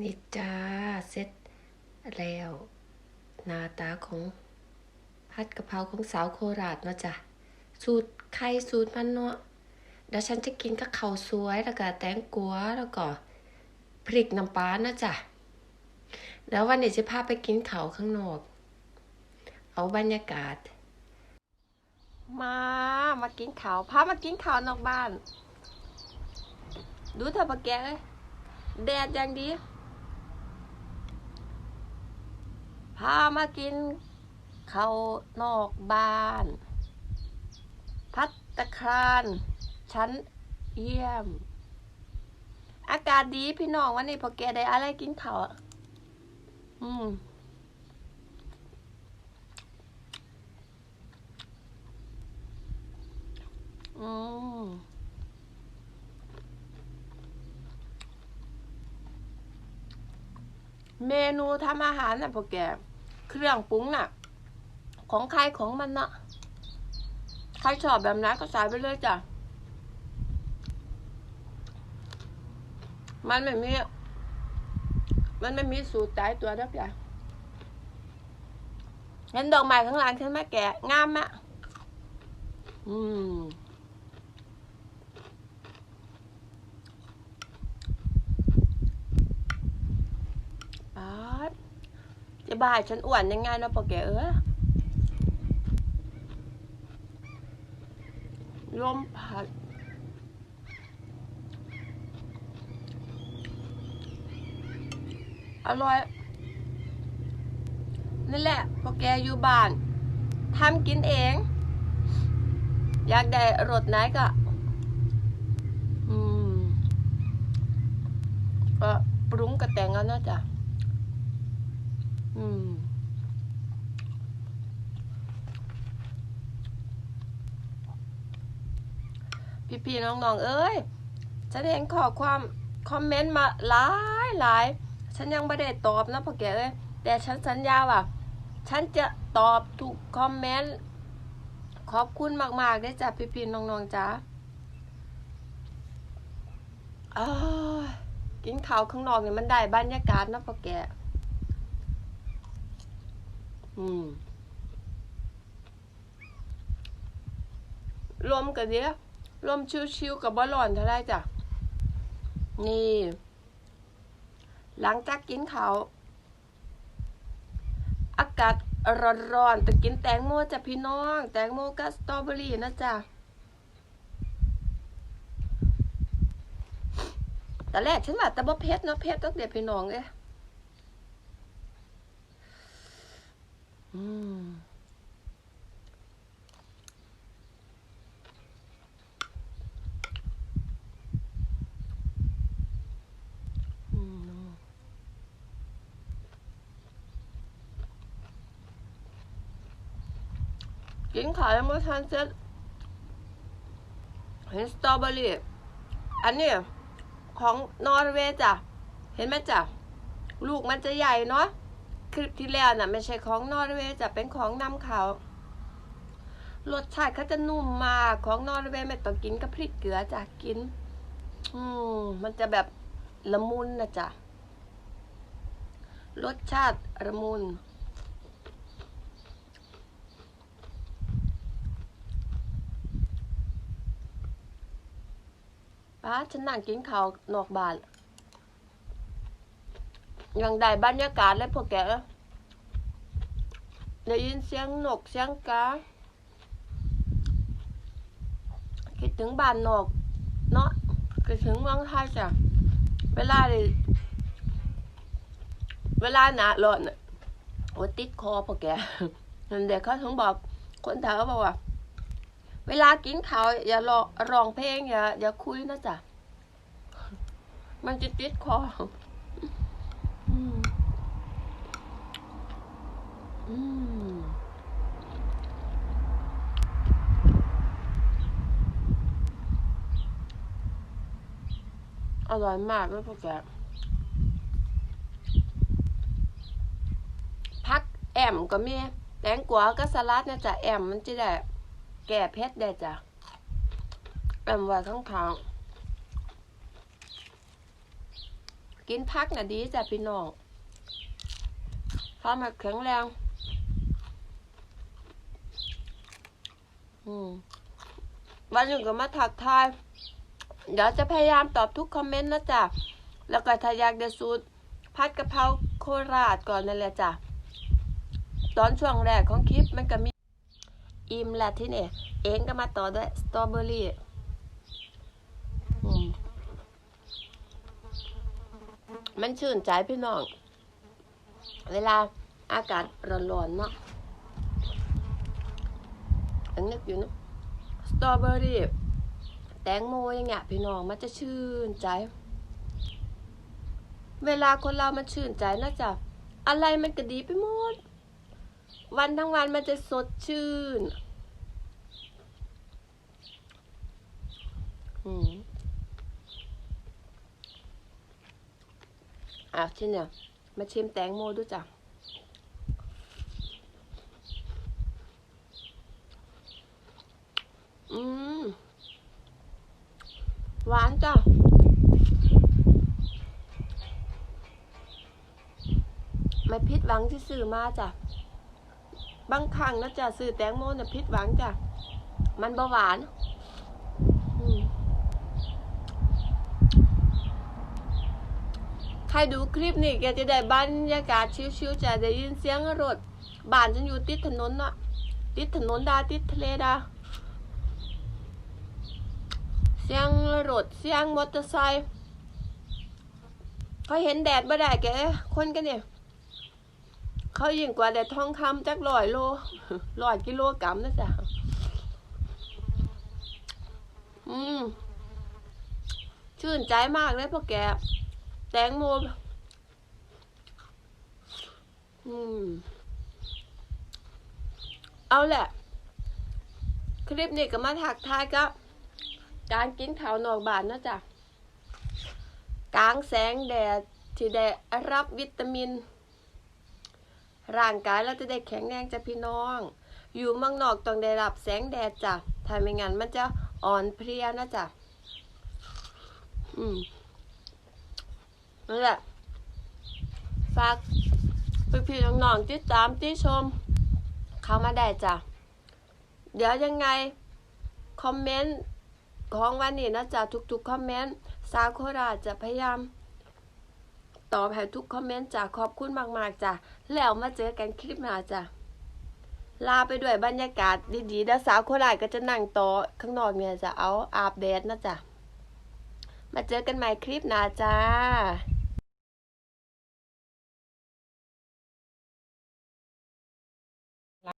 นี่จ้าเสร็จแล้ว หน้าตาของผัดกะเพราของสาวโคราชเนาะจ้ะสูตรไข่สูตรมันเนาะเดี๋ยวฉันจะกินกับข้าวสวยแล้วก็แตงกวาแล้วก็พริกน้ำปลานะจ้ะแล้ววันนี้จะพาไปกินข้าวข้างนอก เอาบรรยากาศ มามากินข้าวพามากินข้าวนอกบ้าน ดูเถอปะแกเอ้ยแดดอย่างดี พามากินข้าวนอกบ้าน พัตตาคารชั้นเยี่ยม อากาศดีพี่น้องวันนี้พอแกได้อะไรกินข้าวอะอืมอืม เมนูทำอาหารน่ะพวกแก เครื่องปรุงน่ะ ของใครของมันน่ะใครชอบแบบไหนก็ใส่ไปเลยจ้ะ มันไม่มี มันไม่มีสูตรตายตัวดับจ้ะเห็นดอกไม้ข้างหลังฉันไหมแกะงามมะอืม ดจะบ่ายฉันอ้วนยังไงเนาะปอแกเออลมพัดอร่อยนั่นแหละพอแกอยู่บ้านทำกินเอง อยากได้รสไหนก็อืมก็ปรุงกระแต่งเอาเนาะจ้ะ อืมพี่ๆน้องๆ เอ้ย ฉันเห็นขอความคอมเมนต์มาหลายหลาย ฉันยังไม่ได้ตอบนะพ่อแกเอ้ย แต่ฉันสัญญาว่า ฉันจะตอบทุกคอมเมนต์ ขอบคุณมากๆได้จ้ะพี่ๆน้องๆจ้าอ้ายกินข้าวข้างนอกเนี่ยมันได้บรรยากาศนะพ่อแก อืมลมกันเดียวลมชิวๆกับบอลลอนเท่าไรจ้ะ นี่ หลังจากกินเขาอากาศร้อนๆไปกินแตงโมจ้ะพี่น้อง แตงโมกับสตรอเบอรี่นะจ๊ะแต่แรกฉันว่าแต่บ่เผ็ดเนาะเผ็ดตั้งแต่พี่น้องเอ้ยอืม อืม กินขายังไม่ทันเสร็จเห็นสตรอเบอรี่ อันนี้ของนอร์เวย์จ้ะ เห็นไหมจ้ะ ลูกมันจะใหญ่เนาะ คลิปที่แล้วน่ะไม่ใช่ของนอร์เวย์จะเป็นของนำเขารสชาติเขาจะนุ่มมากของนอร์เวย์ไม่ต้องกินกับพริกเกลือจ้ะกิน อืมมันจะแบบละมุนนะจ๊ะรสชาติละมุนป้าฉันนั่งกินข้าวนอกบ้าน ยังได้บรรยากาศเลยพวกแกได้ยินเสียงนกเสียงกาคิดถึงบ้านนอกเนาะคิดถึงเมืองไทยจ้ะเวลาดิเวลาหนาร้อนอะโอ้ติดคอพวกแก่เด็กเขาถึงบอกคนไทยเขาบอกว่า เวลากินข้าวอย่าร้องเพลงอย่าอย่าคุยนะจ๊ะมันจะติดคอม อืมอร่อยมากเลยพวกแกพักแอมก็มีแตงกวาก็สลัดนะจ๊ะแอมมันจะได้แก่เพชรได้จ้ะแอมไว้ข้างทางกินพักน่ะดีจ้ะพี่น้องทำให้แข็งแรง อืมวันหนึ่งก็มาถักทาย เดี๋ยวจะพยายามตอบทุกคอมเมนต์นะจ๊ะ แล้วก็ถ้ายากได้สูตรผัดกะเพราโคราชก่อนนั่นแหละจ้ะ ตอนช่วงแรกของคลิปมันก็มี อิ่มแหละที่นี่เองก็มาต่อด้วยสตรอเบอรี่มันชื่นใจพี่น้อง เวลาอากาศร้อนๆเนาะ ยังนึกอยู่นะสตรอเบอรี่แตงโมอย่างเงี้ยพี่น้องมันจะชื่นใจ เวลาคนเรามันชื่นใจนะจ๊ะอะไรมันก็ดีไปหมด วันทั้งวันมันจะสดชื่น อืมอะที่เนี่ย มาชิมแตงโมดูจ้ะ อืม หวานจ้ะ ตังที่ซื้อมาจ้ะบางครั้งนะจ้ะซื้อแตงโมเนี่ยพิดหวังจ้ะมันเบาหวานใครดูคลิปนี่แกจะได้บรรยากาศชิวๆจะได้ยินเสียงรถบ้านฉันอยู่ติดถนนเนาะติดถนนดาติดทะเลดา เสียงรถเสียงมอเตอร์ไซค์เขาเห็นแดดบ่ได้แกคนกันเนี่ย เขายิ่งกว่าแดดทองคำจักร้อยโลร้อยกิโลกรัมนะจ๊ะอืมชื่นใจมากเลยพ่อแกแตงโมอืม เอาแหละ คลิปนี้ก็มาถักทายกับ การกินข้าวนอกบ้านนะจ๊ะกลางแสงแดดที่ได้รับวิตามิน ร่างกายเราจะได้แข็งแรงจ้ะพี่น้อง อยู่เมืองนอกต้องได้รับแสงแดดจ้ะถ้าไม่งั้นมันจะอ่อนเพลียนะจ๊ะอืมนั่นแหละฝากพี่ๆน้องๆติดตามติชม เข้ามาได้จ้ะเดี๋ยวยังไง คอมเมนต์ของวันนี้นะจ๊ะทุกๆ คอมเมนต์ สาวโคราชจะพยายาม ตอบให้ทุกคอมเมนต์จ้ะขอบคุณมาก ๆจ้ะแล้วมาเจอกันคลิปหน้าจ้ะลาไปด้วยบรรยากาศดีๆแล้วสาวโคราชก็จะนั่งต่อข้างนอกเนี่ยจะเอาอาบแดดนะจ๊ะ มาเจอกันใหม่คลิปหน้าจ้า